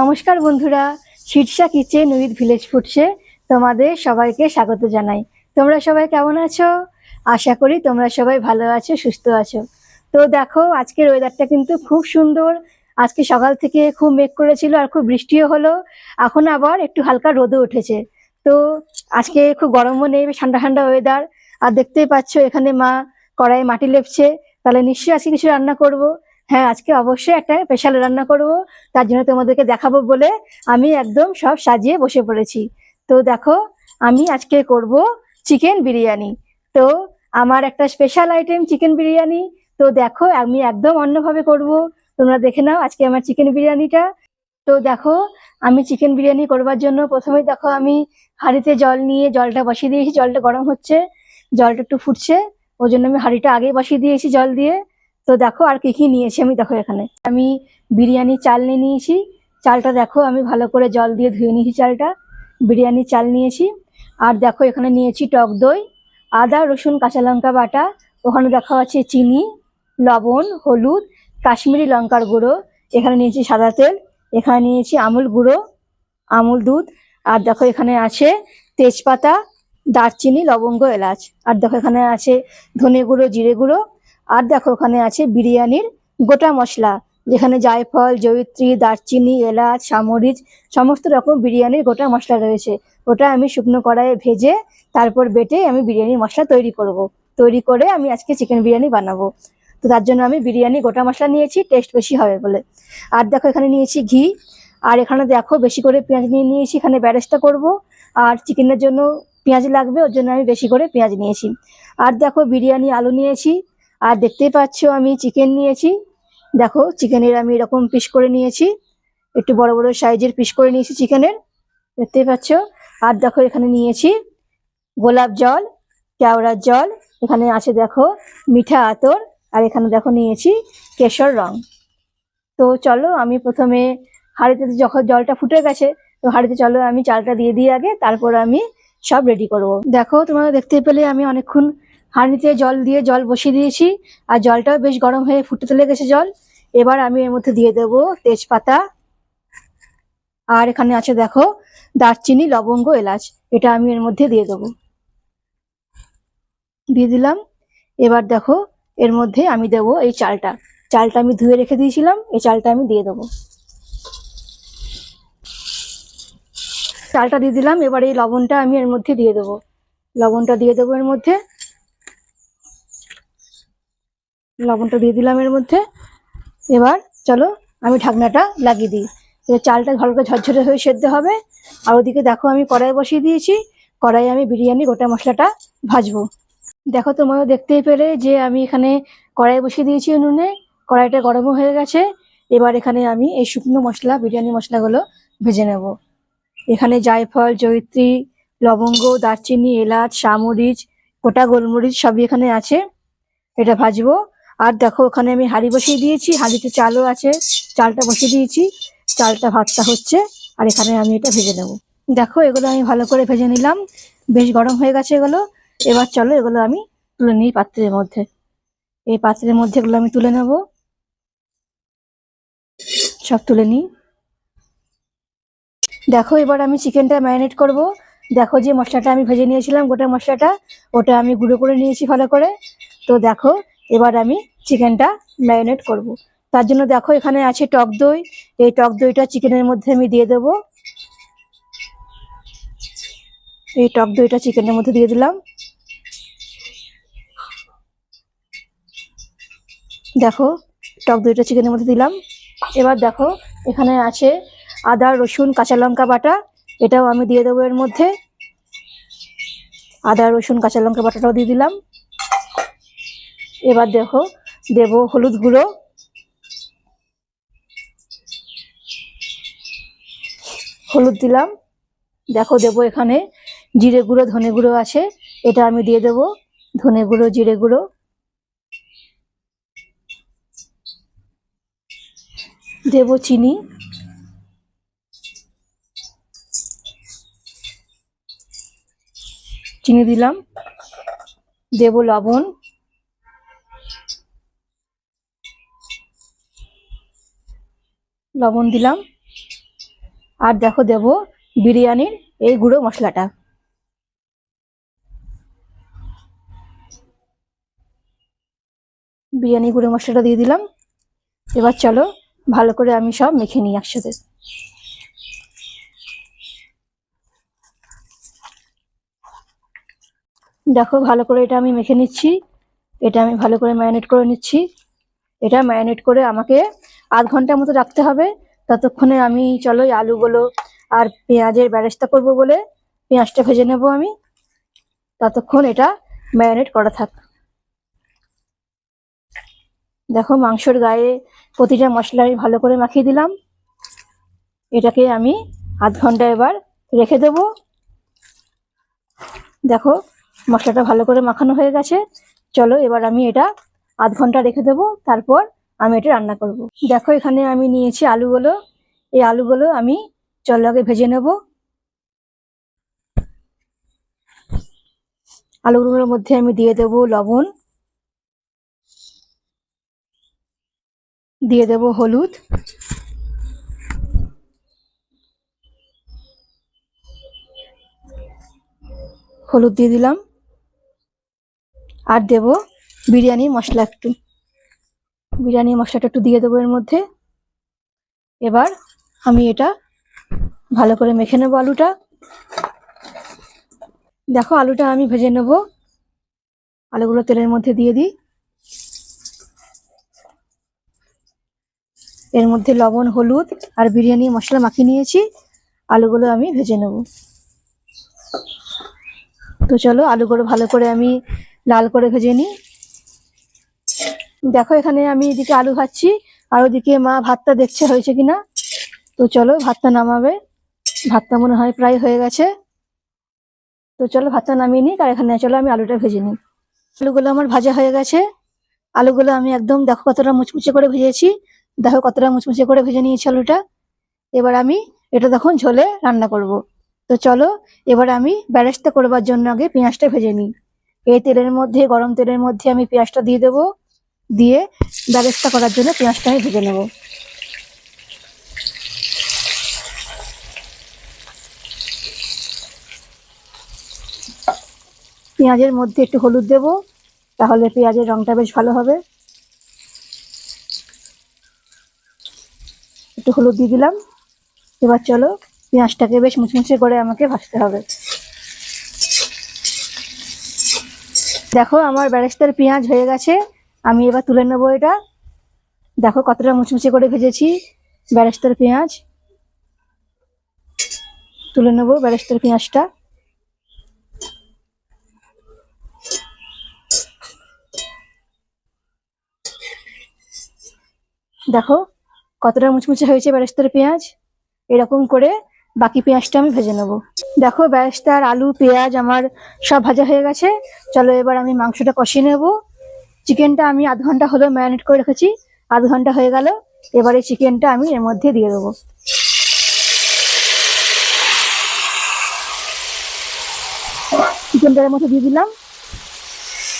নমস্কার বন্ধুরা, Shirsha kitchen with village ফুডসে তোমাদের সবাইকে স্বাগত জানাই। তোমরা সবাই কেমন আছো? আশা করি তোমরা সবাই ভালো আছো, সুস্থ আছো। তো দেখো, আজকের ওয়েদারটা কিন্তু খুব সুন্দর। আজকে সকাল থেকে খুব মেঘ করেছিল আর খুব বৃষ্টিও হলো। এখন আবার একটু হালকা রোদও উঠেছে। তো আজকে খুব গরমও নেই ঠান্ডা ঠান্ডা ওয়েদার আর দেখতেই পাচ্ছ, এখানে মা কড়াই মাটি লেপছে। তাহলে নিশ্চয়ই আজকে কিছু রান্না করব। হ্যাঁ আজকে অবশ্যই একটা স্পেশাল রান্না করব। তার জন্য তোমাদেরকে দেখাবো বলে আমি একদম সব সাজিয়ে বসে পড়েছি। তো দেখো, আমি আজকে করব চিকেন বিরিয়ানি। তো আমার একটা স্পেশাল আইটেম চিকেন বিরিয়ানি। তো দেখো, আমি একদম অন্যভাবে করব। তোমরা দেখে নাও আজকে আমার চিকেন বিরিয়ানিটা। তো দেখো, আমি চিকেন বিরিয়ানি করবার জন্য প্রথমে দেখো, আমি হাঁড়িতে জল নিয়ে জলটা বসিয়ে দিয়েছি। জলটা গরম হচ্ছে, জলটা একটু ফুটছে। ওই জন্য আমি হাঁড়িটা আগে বসিয়ে দিয়েছি জল দিয়ে। তো দেখো আর কি কি নিয়েছি আমি দেখো এখানে। আমি বিরিয়ানি চাল নিয়ে নিয়েছি। চালটা দেখো আমি ভালো করে জল দিয়ে ধুয়ে নিয়েছি চালটা। বিরিয়ানি চাল নিয়েছি। আর দেখো এখানে নিয়েছি টক দই, আদা, রসুন, কাঁচা লঙ্কা বাটা। ওখানে দেখা আছে চিনি, লবণ, হলুদ, কাশ্মীরি লঙ্কার গুঁড়ো। এখানে নিয়েছি সাদা তেল। এখানে নিয়েছি আমুল গুঁড়ো, আমুল দুধ। আর দেখো এখানে আছে তেজপাতা, দারচিনি, লবঙ্গ, এলাচ। আর দেখো এখানে আছে ধনে গুঁড়ো, জিরে গুঁড়ো। আর দেখো ওখানে আছে বিরিয়ানির গোটা মশলা, যেখানে জায়ফল, জয়িত্রী, দারচিনি, এলাচ, সামরিচ, সমস্ত রকম বিরিয়ানির গোটা মশলা রয়েছে। ওটা আমি শুকনো কড়াইয়ে ভেজে তারপর বেটে আমি বিরিয়ানির মশলা তৈরি করব। তৈরি করে আমি আজকে চিকেন বিরিয়ানি বানাবো। তো তার জন্য আমি বিরিয়ানি গোটা মশলা নিয়েছি, টেস্ট বেশি হবে বলে। আর দেখো এখানে নিয়েছি ঘি, আর এখানে দেখো বেশি করে পেঁয়াজ নিয়ে নিয়েছি, এখানে ব্যারেস্তা করব। আর চিকেনের জন্য পেঁয়াজ লাগবে, ওর জন্য আমি বেশি করে পেঁয়াজ নিয়েছি। আর দেখো বিরিয়ানি, আলু নিয়েছি আর দেখতেই পাচ্ছ আমি চিকেন নিয়েছি। দেখো চিকেনের আমি এরকম পিস করে নিয়েছি। একটু বড় বড় সাইজের পিস করে নিয়েছি চিকেনের দেখতেই পাচ্ছ? আর দেখো, এখানে নিয়েছি গোলাপ জল, কেওড়ার জল, এখানে আছে দেখো মিঠা আতর, আর এখানে দেখো নিয়েছি কেশর রং। তো চলো, আমি প্রথমে হাঁড়িতে যখন জলটা ফুটে গেছে, তো হাঁড়িতে চলো, আমি চালটা দিয়ে দিই আগে, তারপর আমি সব রেডি করব। দেখো, তোমরা দেখতে পেলে আমি অনেকক্ষণ হাঁড়িতে জল দিয়ে জল বসিয়ে দিয়েছি, আর জলটাও বেশ গরম হয়ে ফুটতে গেছে জল। এবার আমি এর মধ্যে দিয়ে দেবো তেজপাতা। আর এখানে আছে দেখো, দারচিনি, লবঙ্গ, এলাচ। এটা আমি এর মধ্যে দিয়ে দেবো। দিয়ে দিলাম। এবার দেখো, এর মধ্যে আমি দেব এই চালটা। চালটা আমি ধুয়ে রেখে দিয়েছিলাম, এই চালটা আমি দিয়ে দেবো। চালটা দিয়ে দিলাম, এবার এই লবণটা আমি এর মধ্যে দিয়ে দেবো। লবণটা দিয়ে দেবো এর মধ্যে। লবণটা দিয়ে দিলাম এর মধ্যে। এবার চলো আমি ঢাকনাটা লাগিয়ে দিই। এবার চালটা ভালো করে ঝরঝরে হয়ে সেদ্ধ হবে। আর ওদিকে দেখো আমি কড়াই বসিয়ে দিয়েছি। কড়াই আমি বিরিয়ানি, গোটা মশলাটা ভাজবো। দেখো তোমরা দেখতেই পেলে যে আমি এখানে কড়াই বসিয়ে দিয়েছি উনুনে। কড়াইটা গরমও হয়ে গেছে। এবার এখানে আমি এই শুকনো মশলা, বিরিয়ানি মশলাগুলো ভেজে নেব। এখানে জায়ফল, জয়িত্রী, লবঙ্গ, দারচিনি, এলাচ সামরিচ গোটা গোলমরিচ সবই এখানে আছে। এটা ভাজবো। আর দেখো, ওখানে আমি হাঁড়ি বসিয়ে দিয়েছি, হাঁড়িতে চালও আছে, চালটা বসিয়ে দিয়েছি, চালটা ভাতটা হচ্ছে, আর এখানে আমি এটা ভেজে নেব। দেখো, এগুলো আমি ভালো করে ভেজে নিলাম, বেশ গরম হয়ে গেছে এগুলো, এবার চলো এগুলো আমি তুলে নিই পাত্রের মধ্যে। এই পাত্রের মধ্যে এগুলো আমি তুলে নেব। সব তুলে নিই। দেখো, এবার আমি চিকেনটা ম্যারিনেট করব। দেখো যে মশলাটা আমি ভেজে নিয়েছিলাম, গোটা মশলাটা, ওটা আমি গুঁড়ো করে নিয়েছি ভালো করে। তো দেখো এবার আমি চিকেনটা ম্যারিনেট করব। তার জন্য দেখো এখানে আছে টক দই। এই টক দইটা চিকেনের মধ্যে আমি দিয়ে দেব। এই টক দইটা চিকেনের মধ্যে দিয়ে দিলাম। দেখো টক দইটা চিকেনের মধ্যে দিলাম। এবার দেখো এখানে আছে আদা, রসুন, কাঁচা লঙ্কা বাটা। এটাও আমি দিয়ে দেবো এর মধ্যে। আদা, রসুন, কাঁচা লঙ্কা বাটাটাও দিয়ে দিলাম। এবার দেখো, দেব হলুদ গুঁড়ো। হলুদ দিলাম। দেখো, দেবো এখানে জিরে গুঁড়ো, ধনে গুঁড়ো আছে। এটা আমি দিয়ে দেব, ধনে গুঁড়ো, জিরে গুঁড়ো। দেব চিনি। চিনি দিলাম। দেব লবণ। লবণ দিলাম। আর দেখো দেব বিরিয়ানির এই গুঁড়ো মশলাটা। বিরিয়ানি গুঁড়ো মশলাটা দিয়ে দিলাম। এবার চলো ভালো করে আমি সব মেখে নিই একসাথে। দেখো ভালো করে এটা আমি মেখে নিচ্ছি। এটা আমি ভালো করে ম্যারিনেট করে নিচ্ছি। এটা ম্যারিনেট করে আমাকে আধ ঘণ্টার মতো রাখতে হবে। ততক্ষণে আমি চলো আলুগুলো আর পেঁয়াজের ব্যারেস্তা করব বলে পেঁয়াজটা ভেজে নেব আমি। ততক্ষণ এটা ম্যারিনেট করা থাক। দেখো মাংসর গায়ে প্রতিটা মশলা আমি ভালো করে মাখিয়ে দিলাম। এটাকে আমি আধ ঘণ্টা এবার রেখে দেব। দেখো মশলাটা ভালো করে মাখানো হয়ে গেছে। চলো এবার আমি এটা আধ ঘণ্টা রেখে দেবো। তারপর আমি এটা রান্না করব। দেখো, এখানে আমি নিয়েছি আলুগুলো। এই আলুগুলো আমি আগে ভেজে নেব। আলুগুলোর মধ্যে আমি দিয়ে দেব লবণ। দিয়ে দেব হলুদ। হলুদ দিয়ে দিলাম। আর দেব বিরিয়ানি মশলা একটু। বিরিয়ানি মশলাটা একটু দিয়ে দেবো এর মধ্যে। এবার আমি এটা ভালো করে মেখে নেব আলুটা। দেখো আলুটা আমি ভেজে নেব। আলুগুলো তেলের মধ্যে দিয়ে দিই। এর মধ্যে লবণ, হলুদ আর বিরিয়ানি মশলা মাখিয়ে নিয়েছি। আলুগুলো আমি ভেজে নেব। তো চলো আলুগুলো ভালো করে আমি লাল করে ভেজে নিই। দেখো এখানে আমি এদিকে আলু ভাজছি, আর ওদিকে মা ভাতটা দেখছে হয়েছে কিনা। তো চলো ভাতটা নামাবে। ভাতটা মনে হয় প্রায় হয়ে গেছে। তো চলো ভাতটা নামিয়ে নিই আর এখানে চলো আমি আলুটা ভেজে নিই। আলুগুলো আমার ভাজা হয়ে গেছে। আলুগুলো আমি একদম দেখো কতটা মুচমুচে করে ভেজেছি। দেখো কতটা মুচমুচে করে ভেজে নিয়েছি আলুটা। এবার আমি এটা তখন ঝোলে রান্না করব। তো চলো এবার আমি ব্যারেস্তা করবার জন্য আগে পেঁয়াজটা ভেজে নিই। এই তেলের মধ্যে, গরম তেলের মধ্যে আমি পেঁয়াজটা দিয়ে দেবো। দিয়ে ব্যারেস্তা করার জন্য পেঁয়াজটা আমি ভেজে নেব। পেঁয়াজের মধ্যে একটু হলুদ দেব, তাহলে পেঁয়াজের রংটা বেশ ভালো হবে। একটু হলুদ দিয়ে দিলাম। এবার চলো পেঁয়াজটাকে বেশ মুচমুচে করে আমাকে ভাজতে হবে। দেখো আমার ব্যারেস্তার পেঁয়াজ হয়ে গেছে। আমি এবার তুলে নেব এটা। দেখো কতটা মুচমুচে করে ভেজেছি ব্যারেস্তার পেঁয়াজ। তুলে নেব ব্যারেস্তার পেঁয়াজটা। দেখো কতটা মুচমুচে হয়েছে ব্যারেস্তার পেঁয়াজ। এরকম করে বাকি পেঁয়াজটা আমি ভেজে নেব। দেখো ব্যারেস্তার আলু, পেঁয়াজ আমার সব ভাজা হয়ে গেছে। চলো এবার আমি মাংসটা কষিয়ে নেব। চিকেনটা আমি আধ ঘণ্টা হলো ম্যারিনেট করে রেখেছি। আধ ঘণ্টা হয়ে গেল। এবারে চিকেনটা আমি এর মধ্যে দিয়ে দেবো। চিকেনটার মধ্যে দিয়ে দিলাম।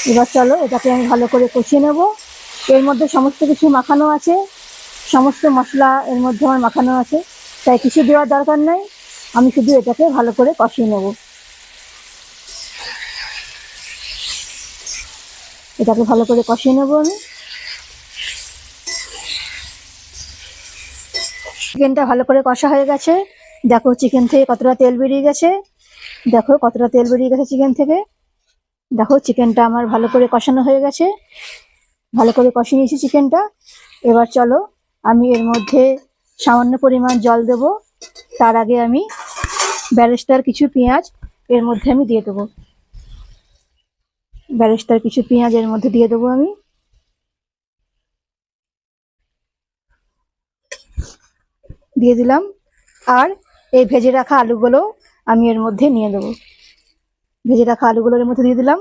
এবার চলো এটাকে আমি ভালো করে কষিয়ে নেব। এর মধ্যে সমস্ত কিছু মাখানো আছে। সমস্ত মশলা এর মধ্যে আমার মাখানো আছে। তাই কিছু দেওয়ার দরকার নেই। আমি শুধু এটাকে ভালো করে কষিয়ে নেব। এটাকে ভালো করে কষিয়ে নেব আমি। চিকেনটা ভালো করে কষা হয়ে গেছে। দেখো চিকেন থেকে কতটা তেল বেরিয়ে গেছে। দেখো কতটা তেল বেরিয়ে গেছে চিকেন থেকে। দেখো চিকেনটা আমার ভালো করে কষানো হয়ে গেছে। ভালো করে কষিয়ে নিয়েছি চিকেনটা। এবার চলো আমি এর মধ্যে সামান্য পরিমাণ জল দেব। তার আগে আমি ব্যারেস্তার কিছু পেঁয়াজ এর মধ্যে আমি দিয়ে দেবো। ব্যারেস্তার কিছু পেঁয়াজের মধ্যে দিয়ে দেবো আমি। দিয়ে দিলাম। আর এই ভেজে রাখা আলুগুলো আমি এর মধ্যে নিয়ে দেবো। ভেজে রাখা আলুগুলোর এর মধ্যে দিয়ে দিলাম।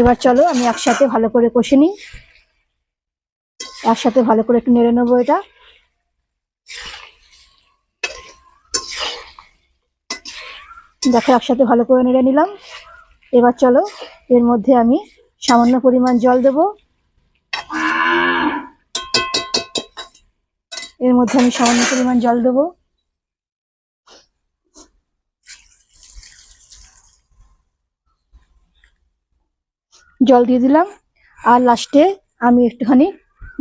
এবার চলো আমি একসাথে ভালো করে কষে নিই। একসাথে ভালো করে একটু নেড়ে নেব এটা। দেখো একসাথে ভালো করে নেড়ে নিলাম। এবার চলো, এর মধ্যে আমি সামান্য পরিমাণ জল দেব। এর মধ্যে আমি সামান্য পরিমাণ জল দেবো। জল দিয়ে দিলাম, আর লাস্টে আমি একটুখানি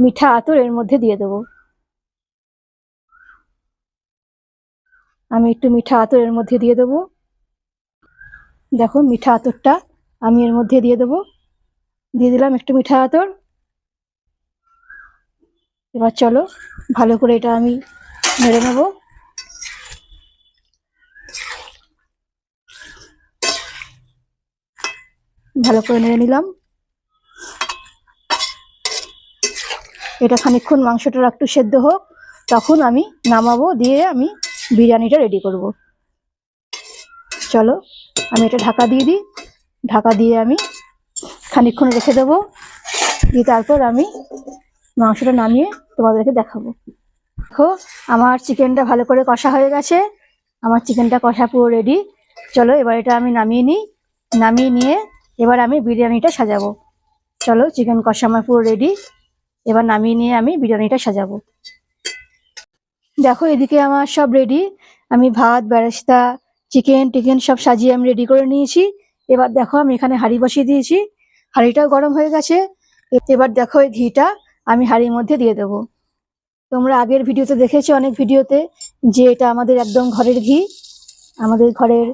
মিঠা আতর এর মধ্যে দিয়ে দেব। আমি একটু মিঠা আতর এর মধ্যে দিয়ে দেবো। দেখো, মিঠা আতরটা আমি এর মধ্যে দিয়ে দেবো। দিয়ে দিলাম একটু মিঠা আতর। এবার চলো, ভালো করে এটা আমি নেড়ে নেব। ভালো করে নেড়ে নিলাম। এটা খানিকক্ষণ মাংসটা একটু সেদ্ধ হোক, তখন আমি নামাবো, দিয়ে আমি বিরিয়ানিটা রেডি করব। চলো। আমি এটা ঢাকা দিয়ে দিই। ঢাকা দিয়ে আমি খানিকক্ষণ রেখে দেবো। দিয়ে তারপর আমি মাংসটা নামিয়ে তোমাদেরকে দেখাবো। দেখো, আমার চিকেনটা ভালো করে কষা হয়ে গেছে। আমার চিকেনটা কষা পুরো রেডি চলো, এবার এটা আমি নামিয়ে নিই। নামিয়ে নিয়ে এবার আমি বিরিয়ানিটা সাজাবো। চলো, চিকেন কষা আমার পুরো রেডি এবার নামিয়ে নিয়ে আমি বিরিয়ানিটা সাজাবো। দেখো, এদিকে আমার সব রেডি আমি ভাত বেরেস্তা চিকেন টিকেন সব সাজিয়ে আমি রেডি করে নিয়েছি। এবার দেখো আমি এখানে হাঁড়ি বসিয়ে দিয়েছি। হাঁড়িটাও গরম হয়ে গেছে। এবার দেখো এই ঘিটা আমি হাঁড়ির মধ্যে দিয়ে দেবো। তোমরা আগের ভিডিওতে দেখেছ অনেক ভিডিওতে যে এটা আমাদের একদম ঘরের ঘি। আমাদের ঘরের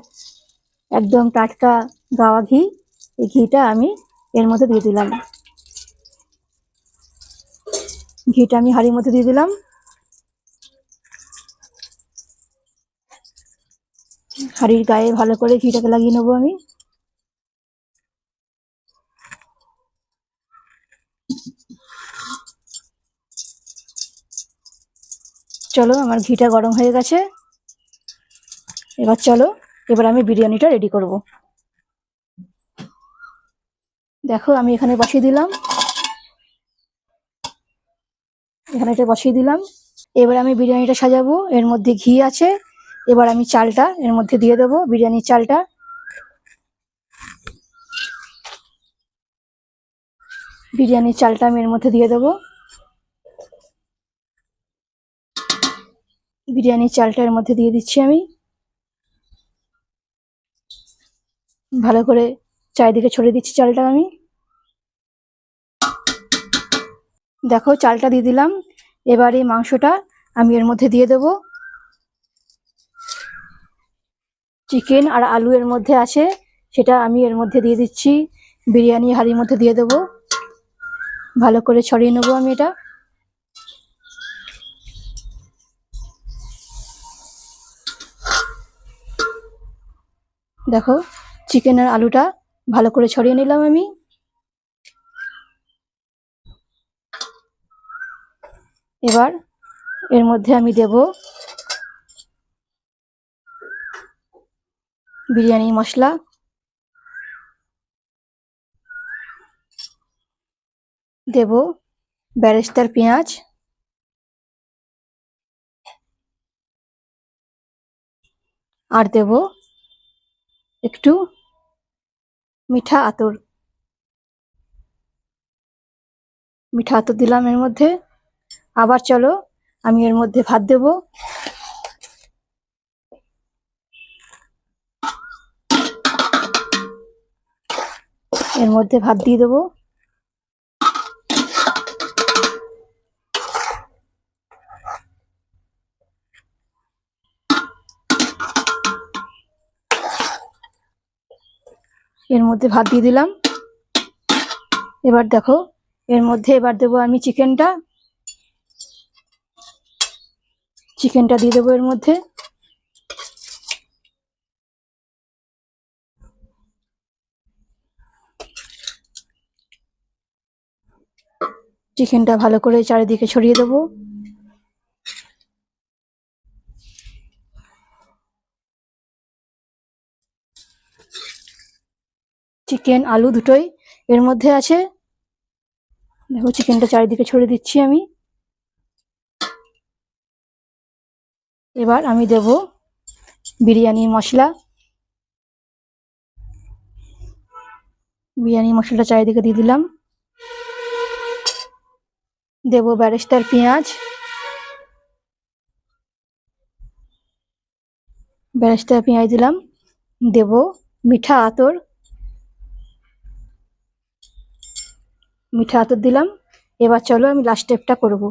একদম টাটকা গাওয়া ঘি। এই ঘিটা আমি এর মধ্যে দিয়ে দিলাম। ঘিটা আমি হাঁড়ির মধ্যে দিয়ে দিলাম। হাঁড়ির গায়ে ভালো করে ঘিটাকে লাগিয়ে নেব আমি। চলো, আমার ঘিটা গরম হয়ে গেছে। এবার চলো, এবার আমি বিরিয়ানিটা রেডি করব। দেখো, আমি এখানে বসিয়ে দিলাম। এখানে এটা বসিয়ে দিলাম। এবার আমি বিরিয়ানিটা সাজাবো। এর মধ্যে ঘি আছে। এবার আমি চালটা এর মধ্যে দিয়ে দেবো বিরিয়ানির চালটা। বিরিয়ানির চালটা আমি এর মধ্যে দিয়ে দেবো। বিরিয়ানির চালটা এর মধ্যে দিয়ে দিচ্ছি আমি। ভালো করে চারিদিকে ছড়িয়ে দিচ্ছি চালটা আমি। দেখো, চালটা দিয়ে দিলাম। এবার এই মাংসটা আমি এর মধ্যে দিয়ে দেবো। চিকেন আর আলু এর মধ্যে আছে, সেটা আমি এর মধ্যে দিয়ে দিচ্ছি। বিরিয়ানি হাঁড়ির মধ্যে দিয়ে দেবো। ভালো করে ছড়িয়ে নেব আমি এটা। দেখো, চিকেন আর আলুটা ভালো করে ছড়িয়ে নিলাম আমি। এবার এর মধ্যে আমি দেব বিরিয়ানি, মশলা? দেব ব্যারেস্তার পেঁয়াজ। আর দেব একটু মিঠা আতর। মিঠা আতর দিলাম এর মধ্যে। আবার চলো, আমি এর মধ্যে ভাত দেব। এর মধ্যে ভাত দিয়ে দেবো। এর মধ্যে ভাত দিয়ে দিলাম। এবার দেখো, এর মধ্যে এবার দেবো আমি চিকেনটা। চিকেনটা দিয়ে দেবো এর মধ্যে। চিকেনটা ভালো করে চারিদিকে ছড়িয়ে দেবো। চিকেন, আলু দুটোই এর মধ্যে আছে। দেখো, চিকেনটা চারিদিকে ছড়িয়ে দিচ্ছি আমি। এবার আমি দেব বিরিয়ানি মশলা। বিরিয়ানি মশলাটা চারিদিকে দিয়ে দিলাম। দেব ব্যারেস্তার পেঁয়াজ। ব্যারেস্তার পেঁয়াজ দিলাম। দেব মিঠা আতর। মিঠা আতর দিলাম। এবার চলো আমি লাস্ট স্টেপটা করব।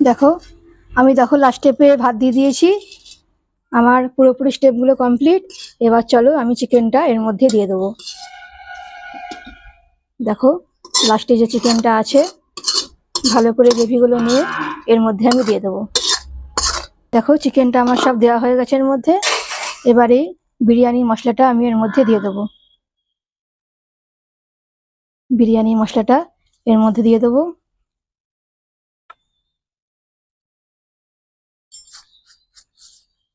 দেখো, আমি দেখো লাস্ট স্টেপে ভাত দিয়ে দিয়েছি। আমার পুরোপুরি স্টেপগুলো কমপ্লিট এবার চলো আমি চিকেনটা এর মধ্যে দিয়ে দেবো। দেখো লাস্টে যে চিকেনটা আছে। ভালো করে গ্রেভিগুলো নিয়ে এর মধ্যে আমি দিয়ে দেবো। দেখো চিকেনটা আমার সব দেওয়া হয়ে গেছে এর মধ্যে। এবারে বিরিয়ানি মশলাটা আমি এর মধ্যে দিয়ে দেবো। বিরিয়ানি মশলাটা এর মধ্যে দিয়ে দেবো।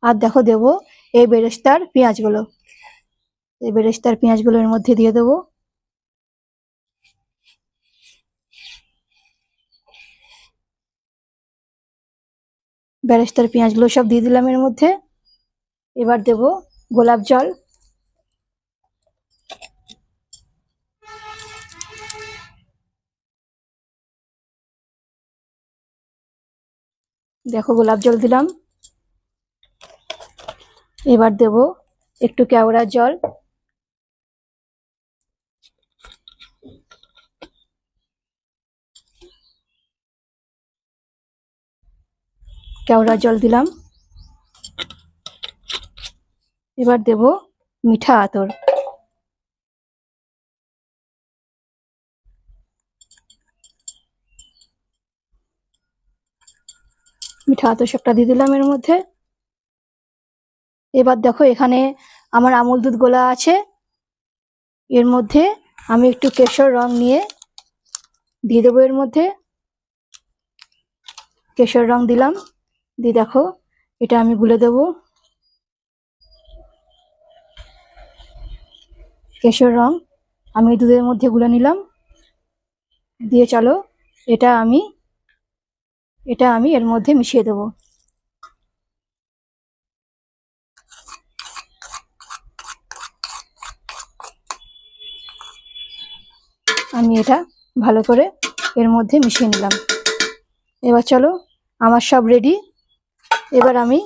আর দেখো দেবো এই বেরেস্তার পেঁয়াজগুলো। এই বেরেস্তার পেঁয়াজগুলো এর মধ্যে দিয়ে দেবো। বেরেস্তার পেঁয়াজগুলো সব দিয়ে দিলাম এর মধ্যে। এবার দেব গোলাপ জল। দেখো গোলাপ জল দিলাম। এবার দেব একটু কেওড়ার জল। কেওড়ার জল দিলাম। এবার দেব মিঠা আতর। মিঠা আতর সবটা দিয়ে দিলাম এর মধ্যে। এবার দেখো এখানে আমার আমুল দুধ গোলা আছে। এর মধ্যে আমি একটু কেশর রং নিয়ে দিয়ে দেবো এর মধ্যে। কেশর রং দিলাম। দিয়ে দেখো, এটা আমি গুলে দেব। কেশর রং, আমি দুধের মধ্যে গুলে নিলাম। দিয়ে চলো, এটা আমি এটা আমি এর মধ্যে মিশিয়ে দেবো। আমি এটা ভালো করে এর মধ্যে মিশিয়ে নিলাম। এবার চলো, আমার সব রেডি এবার আমি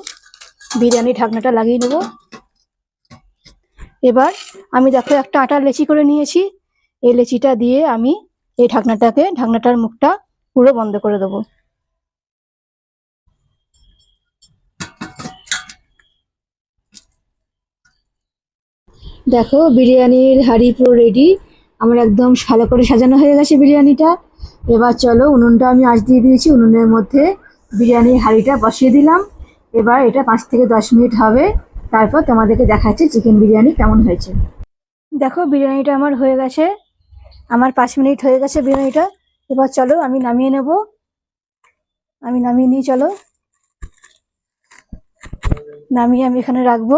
বিরিয়ানি ঢাকনাটা লাগিয়ে নেব। এবার আমি দেখো একটা আটার লেচি করে নিয়েছি। এই লেচিটা দিয়ে আমি এই ঢাকনাটাকে, ঢাকনাটার মুখটা পুরো বন্ধ করে দেবো। দেখো বিরিয়ানির হাঁড়ি পুরো রেডি আমার একদম ভালো করে সাজানো হয়ে গেছে বিরিয়ানিটা। এবার চলো উনুনটা আমি আঁচ দিয়ে দিয়েছি। উনুনের মধ্যে বিরিয়ানির হাঁড়িটা বসিয়ে দিলাম। এবার এটা পাঁচ থেকে দশ মিনিট হবে। তারপর তোমাদেরকে দেখাচ্ছি চিকেন বিরিয়ানি কেমন হয়েছে। দেখো, বিরিয়ানিটা আমার হয়ে গেছে। আমার পাঁচ মিনিট হয়ে গেছে বিরিয়ানিটা। এবার চলো, আমি নামিয়ে নেব। আমি নামিয়ে নিই, চলো। নামিয়ে আমি এখানে রাখব।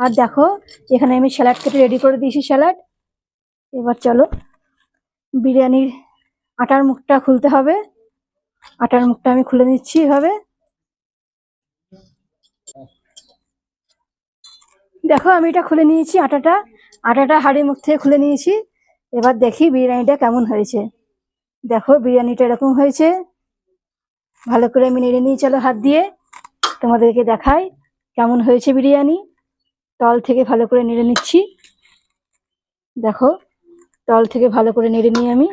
আর দেখো, এখানে আমি স্যালাড কেটে রেডি করে দিয়েছি স্যালাড এবার চলো, বিরিয়ানির আটার মুখটা খুলতে হবে। আটার মুখটা আমি খুলে নিচ্ছি এভাবে। দেখো, আমি এটা খুলে নিয়েছি আটাটা। আটাটা হাড়ির মুখ থেকে খুলে নিয়েছি। এবার দেখি বিরিয়ানিটা কেমন হয়েছে। দেখো, বিরিয়ানিটা এরকম হয়েছে। ভালো করে আমি নেড়ে নিয়ে চলো হাত দিয়ে। তোমাদেরকে দেখাই কেমন হয়েছে বিরিয়ানি। তল থেকে ভালো করে নেড়ে নিচ্ছি। দেখো, তল থেকে ভালো করে নেড়ে নিই আমি।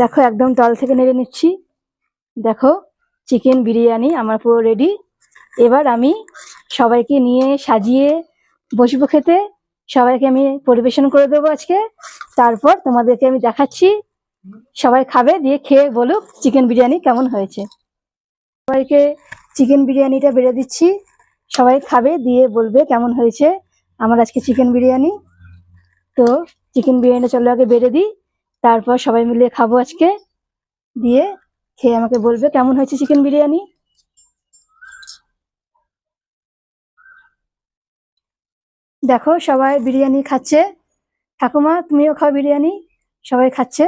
দেখো একদম তল থেকে নেড়ে নিচ্ছি। দেখো চিকেন বিরিয়ানি আমার পুরো রেডি এবার আমি সবাইকে নিয়ে সাজিয়ে বসবো খেতে। সবাইকে আমি পরিবেশন করে দেবো আজকে। তারপর তোমাদেরকে আমি দেখাচ্ছি। সবাই খাবে, দিয়ে খেয়ে বলুক চিকেন বিরিয়ানি কেমন হয়েছে। সবাইকে চিকেন বিরিয়ানিটা বেড়ে দিচ্ছি। সবাই খাবে, দিয়ে বলবে কেমন হয়েছে। আমার আজকে চিকেন বিরিয়ানি। তো চিকেন বিরিয়ানিটা চলো আগে বেড়ে দিই। তারপর সবাই মিলে খাব আজকে। দিয়ে খেয়ে আমাকে বলবে কেমন হয়েছে চিকেন বিরিয়ানি? দেখো সবাই বিরিয়ানি খাচ্ছে। ঠাকুমা তুমিও খাও বিরিয়ানি। সবাই খাচ্ছে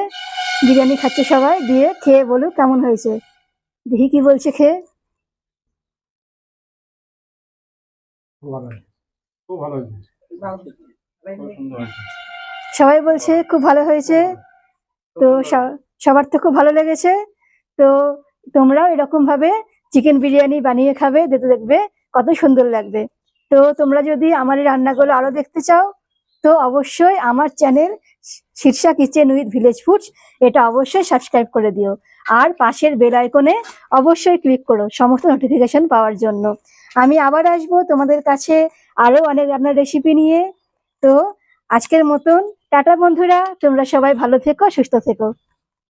বিরিয়ানি খাচ্ছে সবাই। দিয়ে খেয়ে বলুক কেমন হয়েছে। দেখি কি বলছে খেয়ে। সবাই বলছে খুব ভালো হয়েছে। তো সবার তো খুব ভালো লেগেছে। তো তোমরাও এরকম ভাবে চিকেন বিরিয়ানি বানিয়ে খাবে, দেখতে দেখবে কত সুন্দর লাগবে। তো তোমরা যদি আমার এই রান্নাগুলো আরও দেখতে চাও, তো অবশ্যই আমার channel Shirsha kitchen with village foods, এটা অবশ্যই সাবস্ক্রাইব করে দিও। আর পাশের বেল আইকনে অবশ্যই ক্লিক করো, সমস্ত নোটিফিকেশন পাওয়ার জন্য। আমি আবার আসব তোমাদের কাছে আরও অনেক রান্নার রেসিপি নিয়ে। তো আজকের মতন টাটা বন্ধুরা তোমরা সবাই ভালো থেকো সুস্থ থেকো।